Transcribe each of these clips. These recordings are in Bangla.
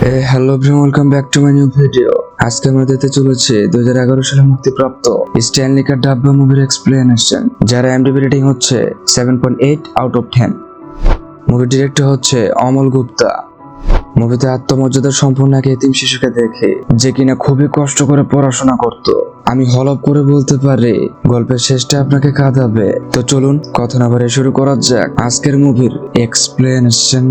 Hello welcome back to my new video. আজকে আমরা দেখতে চলেছে দু হাজার এগারো সালে মুক্তিপ্রাপ্ত স্ট্যানলি কার ডাব্বা মুভির এক্সপ্লেনেশন যার এমডিবি রেটিং হচ্ছে seven point eight out of ten movie director হচ্ছে অমল গুপ্তা। মুভিতে আত্মমর্যাদা সম্পূর্ণ এক এতিম শিশুকে দেখে যে কিনা খুবই কষ্ট করে পড়াশোনা করত। আমি হলপ করে বলতে পারি, গল্পের শেষটা আপনাকে কাঁদাবে। তো চলুন, কথা না বাড়িয়ে শুরু করা যাক আজকের মুভির এক্সপ্লেনেশন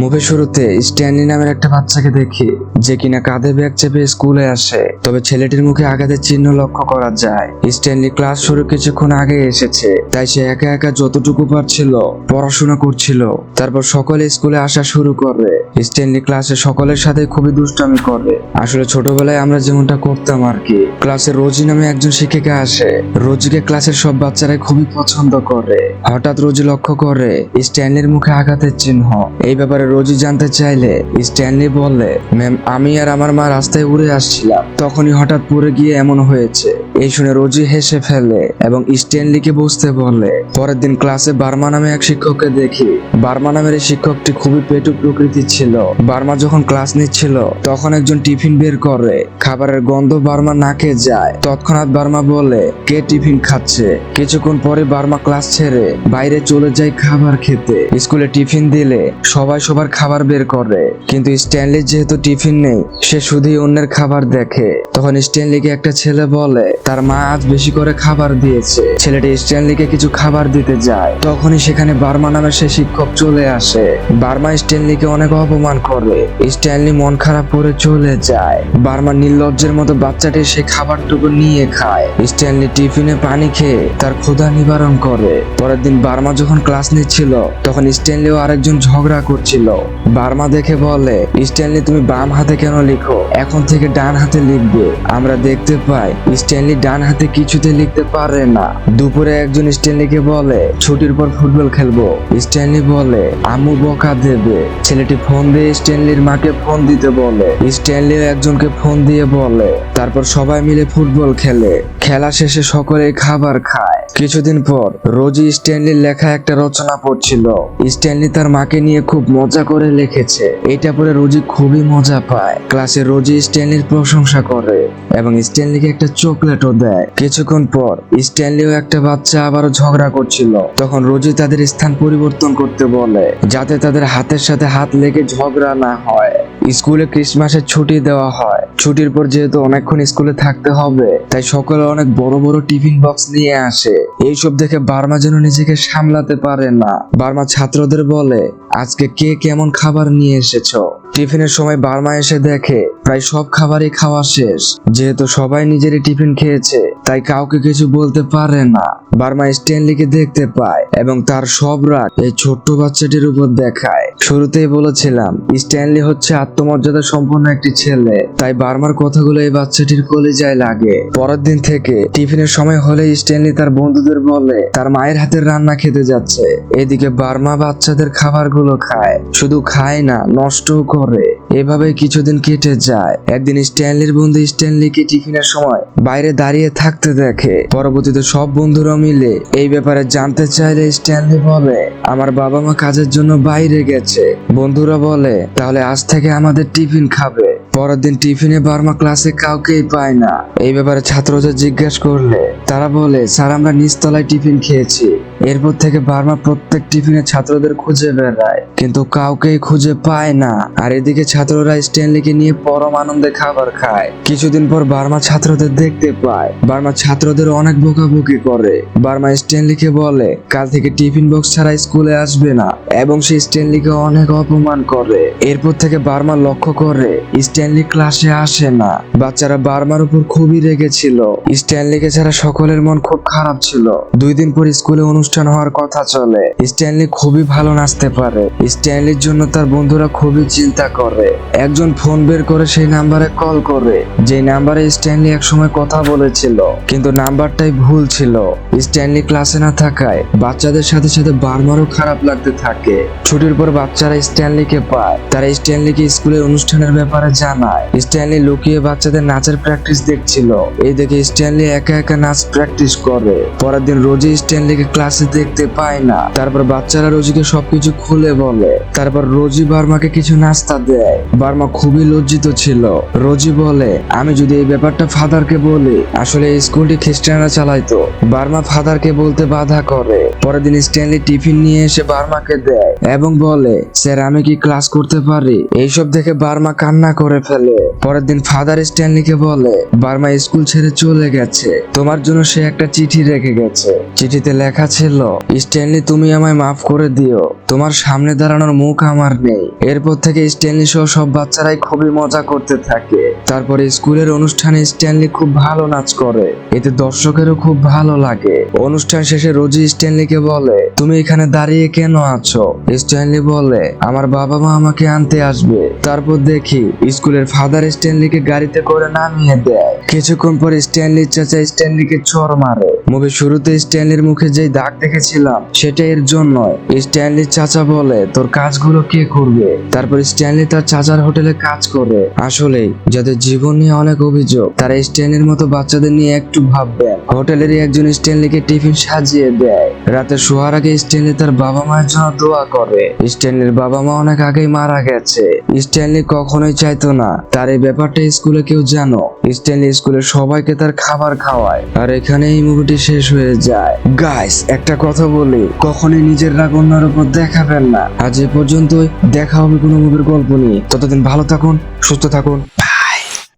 মুভির শুরুতে স্ট্যানলি নামের একটা বাচ্চাকে দেখি, যে কিনা কাঁধে ব্যাগ চেপে স্কুলে আসে। তবে ছেলেটির মুখে আঘাতের চিহ্ন লক্ষ্য করা যায়। স্ট্যানলি ক্লাস শুরু কিছুক্ষণ আগে এসেছে, তাই সে একা একা যতটুকু পারছিল পড়াশোনা করছিল। তারপর সকলে স্কুলে আসা শুরু করে। স্ট্যানলি ক্লাসে সকলের সাথে খুবই দুষ্টামি করে। আসলে ছোটবেলায় আমরা যেমনটা করতাম আর কি, ক্লাসে রোজি নামে একজন শিক্ষিকা আসে। রোজিকে ক্লাসের সব বাচ্চারাই খুবই পছন্দ করে। হঠাৎ রোজি লক্ষ্য করে, স্ট্যানলির মুখে আঘাতের চিহ্ন। এই ব্যাপারে রোজি জানতে চাইলে স্ট্যানলি বলে ম্যাম, আমি আর আমার মা রাস্তায় উড়ে আসছিলাম। তখনই হঠাৎ পড়ে গিয়ে এমন হয়েছে। এই শুনে রোজি হেসে ফেলে এবং স্ট্যানলিকে বুঝতে বলে, পরের দিন ক্লাসে বার্মা নামে এক শিক্ষককে দেখি। বার্মা নামের এই শিক্ষকটি খুবই পেটু প্রকৃতির ছিল। বার্মা যখন ক্লাস নিচ্ছিল, তখন একজন টিফিন বের করে, খাবারের গন্ধ বার্মা নাকে যায়। তৎক্ষণাৎ বার্মা বলে, কে টিফিন খাচ্ছে? কিছুক্ষণ পরে বার্মা ক্লাস ছেড়ে বাইরে চলে যায় খাবার খেতে। স্কুলে টিফিন দিলে সবাই সবাই সবার খাবার বের করে। কিন্তু স্ট্যানলি যেহেতু টিফিন নেই, সে শুধুই অন্যের খাবার দেখে। তখন স্ট্যানলিকে একটা ছেলে বলে, তার মা আজ বেশি করে খাবার দিয়েছে। ছেলেটি স্ট্যানলিকে কিছু খাবার দিতে যায়। তখনই সেখানে বার্মা নামের সে শিক্ষক চলে আসে। বার্মা স্ট্যানলিকে অনেক অপমান করে। স্ট্যানলি মন খারাপ করে চলে যায়। বার্মা নির্লজ্জের মতো বাচ্চাটি সে খাবারটুকু নিয়ে খায়। স্ট্যানলি টিফিনে পানি খেয়ে তার ক্ষুধা নিবারণ করে। পরের দিন বার্মা যখন ক্লাস নিচ্ছিল, তখন স্ট্যানলিও আরেকজন ঝগড়া করছিল। বার্মা দেখে বলে, স্ট্যানলি তুমি বাম হাতে কেন লিখো? এখন থেকে ডান হাতে লিখবে। আমরা দেখতে পাই, স্ট্যানলি ডান হাতে কিছুতে লিখতে পারে না। দুপুরে একজন স্ট্যানলিকে বলে, ছুটির পর ফুটবল খেলব। স্ট্যানলি বলে, আম্মু বকা দেবে। ছেলেটি ফোন দিয়ে স্ট্যানলির মাকে ফোন দিতে বলে। স্ট্যানলিও একজনকে ফোন দিয়ে বলে, তারপর সবাই মিলে ফুটবল খেলে। খেলা শেষে সকলে খাবার খায়। কিছুদিন পর রোজি স্ট্যানলির লেখা একটা রচনা পড়ছিল। স্ট্যানলি তার মাকে নিয়ে খুব মজা করে লিখেছে। এটা পরে রোজি খুবই মজা পায়। ক্লাসে রোজি স্ট্যানলির প্রশংসা করে এবং স্ট্যানলিকে একটা চকলেটও দেয়। কিছুক্ষণ পর স্ট্যানলিও একটা বাচ্চা আবারও ঝগড়া করছিল। তখন রোজি তাদের স্থান পরিবর্তন করতে বলে, যাতে তাদের হাতের সাথে হাত লেগে ঝগড়া না হয়। স্কুলে ক্রিসমাসের ছুটি দেওয়া হয়। ছুটির পর যেহেতু অনেকক্ষণ স্কুলে থাকতে হবে, তাই সকলে অনেক বড় বড় টিফিন বক্স নিয়ে আসে। এইসব দেখে বার্মা যেন নিজেকে সামলাতে পারে না। বার্মা ছাত্রদের বলে, আজকে কে কেমন খাবার নিয়ে এসেছ? টিফিনের সময় বার্মা এসে দেখে, প্রায় সব খাবারই খাওয়া শেষ। যেহেতু সবাই নিজেরই টিফিন খেয়েছে, তাই কাউকে কিছু বলতে পারে না। বার্মা স্ট্যানলিকে দেখতে পায় এবং তার সব রাগ এই ছোট্ট বাচ্চাটির উপর দেখায়। শুরুতেই বলেছিলাম, স্ট্যানলি হচ্ছে আত্মমর্যাদা সম্পন্ন একটি ছেলে, তাই বার্মার কথাগুলো এই বাচ্চাটির কলিজায় লাগে। পরের দিন থেকে টিফিনের সময় হলে স্ট্যানলি তার বন্ধুদের বলে, তার মায়ের হাতের রান্না খেতে যাচ্ছে। এদিকে বার্মা বাচ্চাদের খাবারগুলো খায়। শুধু খায় না, নষ্টও করে এভাবে কিছুদিন কেটে যায়। একদিন স্ট্যানলির বন্ধু স্ট্যানলিকে টিফিনের সময় বাইরে দাঁড়িয়ে থাকতে দেখে। পরবর্তীতে সব বন্ধুরা মিলে এই ব্যাপারে জানতে চাইলে স্ট্যানলি বলে, আমার বাবা মা কাজের জন্য বাইরে গেছে। বন্ধুরা বলে, তাহলে আজ থেকে আমাদের টিফিন খাবে। পরের দিন টিফিনে বার্মা ক্লাসে কাউকেই পায় না। এই ব্যাপারে ছাত্রদের জিজ্ঞেস করলে, তারা বলে, স্যার, আমরা নিচতলায় টিফিন খেয়েছি। এরপর থেকে বার্মা প্রত্যেক টিফিনে ছাত্রদের খুঁজে বেড়ায়, কিন্তু কাউকেই খুঁজে পায় না। আর এদিকে ছাত্ররা স্ট্যানলিকে নিয়ে পরম আনন্দে খাবার খায়। কিছুদিন পর বার্মা ছাত্রদের দেখতে পায়। বার্মা ছাত্রদের অনেক বকাবকি করে। বার্মা স্ট্যানলিকে বলে, কাল থেকে টিফিন বক্স ছাড়া স্কুলে আসবে না। এবং সে স্ট্যানলিকে অনেক অপমান করে। এরপর থেকে বার্মা লক্ষ্য করে, স্ট্যানলি ক্লাসে আসে না। বাচ্চারা বার্মার উপর খুবই রেগেছিল স্ট্যানলিকে ছাড়া সকলের মন খুব খারাপ ছিল। দুই দিন পর স্কুলে অনুষ্ঠান হওয়ার কথা চলে। স্ট্যানলি খুবই ভালো নাচতে পারে। স্ট্যানলির জন্য তার বন্ধুরা খুবই চিন্তা করে। একজন ফোন বের করে সেই নাম্বারে কল করে। যে নাম্বারে স্ট্যানলি একসময় কথা বলেছিল, কিন্তু নাম্বারটাই ভুল ছিল। স্ট্যানলি ক্লাসে না থাকায় বাচ্চাদের সাথে সাথে বার্মারও খারাপ লাগতে থাকে। ছুটির পর বাচ্চারা স্ট্যানলিকে পায়। তারা স্ট্যানলিকে স্কুলের অনুষ্ঠানের ব্যাপারে জানায়। স্ট্যানলি লুকিয়ে বাচ্চাদের নাচের প্র্যাকটিস দেখছিল। এই দেখে স্ট্যানলি একা একা নাচ প্র্যাকটিস করে। পরের দিন রোজি স্ট্যানলিকে ক্লাসে ক্লাসে দেখতে পায় না। তারপর বাচ্চারা রোজিকে সবকিছু খুলে বলে। তারপর রোজি বার্মাকে কিছু নাস্তা দেয়। বার্মা খুবই লজ্জিত ছিল। রোজি বলে, আমি যদি এই ব্যাপারটা ফাদারকে বলি, আসলে স্কুলটি খ্রিস্টানরা চালাইতো। বার্মা ফাদারকে বলতে বাধা করে। পরের দিন স্ট্যানলি টিফিন নিয়ে এসে বার্মাকে দেয় এবং বলে, স্যার, আমি কি ক্লাস করতে পারি? এইসব দেখে বার্মা কান্না করে ফেলে। পরের দিন ফাদার স্ট্যানলিকে বলে, বার্মা স্কুল ছেড়ে চলে গেছে। তোমার জন্য সে একটা চিঠি রেখে গেছে। চিঠিতে লেখা ছিল স্ট্যানলি, তুমি আমায় মাফ করে দিও। তোমার সামনে দাঁড়ানোর মুখ আমার নেই। এরপর থেকে স্ট্যানলি সহ সব বাচ্চারাই খুবই মজা করতে থাকে। তারপরে স্কুলের অনুষ্ঠানে স্ট্যানলি খুব ভালো নাচ করে। এতে দর্শকেরও খুব ভালো লাগে। অনুষ্ঠান শেষে রোজি স্ট্যানলিকে বলে, তুমি এখানে দাঁড়িয়ে কেন আছো? স্ট্যানলি বলে, আমার বাবা মা আমাকে আনতে আসবে। তারপর দেখি স্কুলের ফাদার স্ট্যানলিকে গাড়িতে করে নামিয়ে দেয়। কিছুক্ষণ পর স্ট্যানলির চাচা স্ট্যানলিকে চর মারে। মুভি শুরুতে স্ট্যানলির মুখে যেই দাগ দেখেছিলাম। সেটা এর জন্য। স্ট্যানলি চাচা বলে, তোর কাজগুলো কে করবে? তারপর স্ট্যানলি তার চাচার হোটেলে কাজ করে। আসলে যাদের জীবন নিয়ে অনেক অভিযোগ, তারা স্ট্যানলির মতো বাচ্চাদের নিয়ে একটু ভাববেন। হোটেলেরই একজন স্ট্যানলিকে টিফিন সাজিয়ে দেয়। রাতে শোয়ার আগে স্ট্যানলি তার বাবা মায়ের জন্য দোয়া করে। স্ট্যানলির বাবা মা অনেক আগেই মারা গেছে। স্ট্যানলি কখনোই চাইতো না। তার এই ব্যাপারটা স্কুলে কেউ জানো। স্ট্যানলি স্কুলে সবাইকে তার খাবার খাওয়ায়। আর এখানে এই মুভিটি শেষ হয়ে যায়। গাইস একটা কথা বলি। কখনোই নিজের রাগ অন্যের উপর দেখাবেন না। আজ এ পর্যন্তই। দেখা হবে কোনো মুভির গল্প নিয়ে। ততদিন ভালো থাকুন, সুস্থ থাকুন।